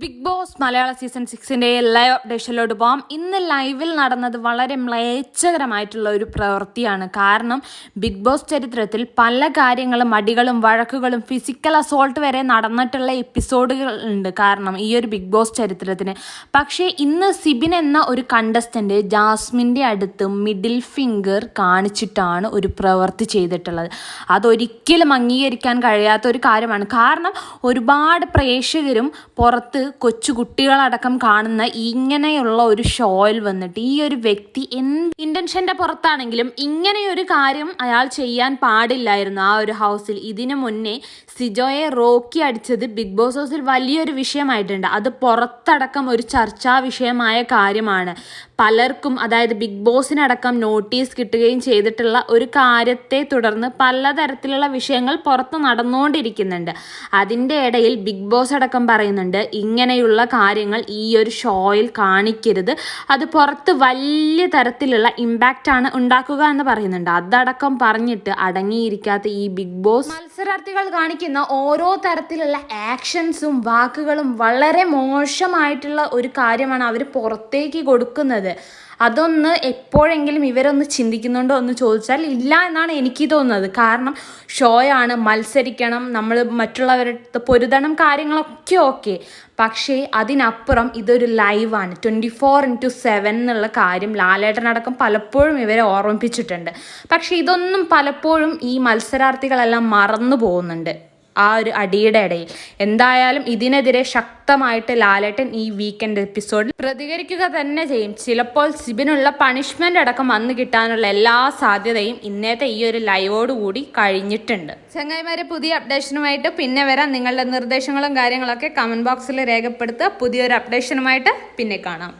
Big boss മലയാള season സിക്സിന്റെ live അപ്ഡേഷനിലോട്ട് പോകാം ഇന്ന് ലൈവിൽ നടന്നത് വളരെ മ്ലേച്ഛകരമായിട്ടുള്ള ഒരു പ്രവൃത്തിയാണ്. കാരണം ബിഗ് ബോസ് ചരിത്രത്തിൽ പല കാര്യങ്ങളും അടികളും വഴക്കുകളും ഫിസിക്കൽ അസോൾട്ട് വരെ നടന്നിട്ടുള്ള എപ്പിസോഡുകൾ ഉണ്ട് കാരണം ഈ ഒരു ബിഗ് ബോസ് ചരിത്രത്തിന്. പക്ഷേ ഇന്ന് സിബിൻ എന്ന ഒരു കണ്ടസ്റ്റന്റ് ജാസ്മിന്റെ അടുത്ത് മിഡിൽ ഫിംഗർ കാണിച്ചിട്ടാണ് ഒരു പ്രവൃത്തി ചെയ്തിട്ടുള്ളത്. അതൊരിക്കലും അംഗീകരിക്കാൻ കഴിയാത്ത ഒരു കാര്യമാണ്. കാരണം ഒരുപാട് പ്രേക്ഷകരും പുറത്ത് കൊച്ചു കുട്ടികളടക്കം കാണുന്ന ഇങ്ങനെയുള്ള ഒരു ഷോയിൽ വന്നിട്ട് ഈ ഒരു വ്യക്തി എന്ത് ഇന്റൻഷന്റെ പുറത്താണെങ്കിലും ഇങ്ങനെയൊരു കാര്യം അയാൾ ചെയ്യാൻ പാടില്ലായിരുന്നു ആ ഒരു ഹൗസിൽ ഇതിനു മുന്നേ സിജോയെ റോക്കി അടിച്ചത് ബിഗ് ബോസ് ഹൗസിൽ വലിയൊരു വിഷയമായിട്ടുണ്ട്. അത് പുറത്തടക്കം ഒരു ചർച്ചാ വിഷയമായ കാര്യമാണ്. പലർക്കും അതായത് ബിഗ് ബോസിനടക്കം നോട്ടീസ് കിട്ടുകയും ചെയ്തിട്ടുള്ള ഒരു കാര്യത്തെ തുടർന്ന് പലതരത്തിലുള്ള വിഷയങ്ങൾ പുറത്ത് നടന്നുകൊണ്ടിരിക്കുന്നുണ്ട്. അതിന്റെ ഇടയിൽ ബിഗ് ബോസ് അടക്കം പറയുന്നുണ്ട് ഇങ്ങനെയുള്ള കാര്യങ്ങൾ ഈ ഒരു ഷോയിൽ കാണിക്കരുത്. അത് പുറത്ത് വലിയ തരത്തിലുള്ള ഇമ്പാക്റ്റ് ആണ് ഉണ്ടാക്കുക എന്ന് പറയുന്നുണ്ട്. അതടക്കം പറഞ്ഞിട്ട് അടങ്ങിയിരിക്കാത്ത ഈ ബിഗ് ബോസ് മത്സരാർത്ഥികൾ കാണിക്കുന്ന ഓരോ തരത്തിലുള്ള ആക്ഷൻസും വാക്കുകളും വളരെ മോശമായിട്ടുള്ള ഒരു കാര്യമാണ് അവർ പുറത്തേക്ക് കൊടുക്കുന്നത്. അതൊന്ന് എപ്പോഴെങ്കിലും ഇവരൊന്ന് ചിന്തിക്കുന്നുണ്ടോ എന്ന് ചോദിച്ചാൽ ഇല്ല എന്നാണ് എനിക്ക് തോന്നുന്നത്. കാരണം ഷോയാണ് മത്സരിക്കണം നമ്മൾ മറ്റുള്ളവരുടെ പൊരുതണം കാര്യങ്ങളൊക്കെ ഓക്കെ. പക്ഷേ അതിനപ്പുറം ഇതൊരു ലൈവാണ്. ട്വന്റി ഫോർ ഇന്റു സെവൻ എന്നുള്ള കാര്യം ലാലേട്ടനടക്കം പലപ്പോഴും ഇവരെ ഓർമ്മിപ്പിച്ചിട്ടുണ്ട്. പക്ഷേ ഇതൊന്നും പലപ്പോഴും ഈ മത്സരാർത്ഥികളെല്ലാം മറന്നു പോകുന്നുണ്ട്. ആ ഒരു അടിയുടെ ഇടയിൽ. എന്തായാലും ഇതിനെതിരെ ശക്തമായിട്ട് ലാലേട്ടൻ ഈ വീക്കെൻഡ് എപ്പിസോഡിൽ പ്രതികരിക്കുക തന്നെ ചെയ്യും. ചിലപ്പോൾ സിബിനുള്ള പണിഷ്മെന്റ് അടക്കം വന്നു കിട്ടാനുള്ള എല്ലാ സാധ്യതയും ഇന്നത്തെ ഈ ഒരു ലൈവോട് കൂടി കഴിഞ്ഞിട്ടുണ്ട്. ചങ്ങായിമാരെ പുതിയ അപ്ഡേഷനുമായിട്ട് പിന്നെ വരാം. നിങ്ങളുടെ നിർദ്ദേശങ്ങളും കാര്യങ്ങളൊക്കെ കമന്റ് ബോക്സിൽ രേഖപ്പെടുത്തുക. പുതിയൊരു അപ്ഡേഷനുമായിട്ട് പിന്നെ കാണാം.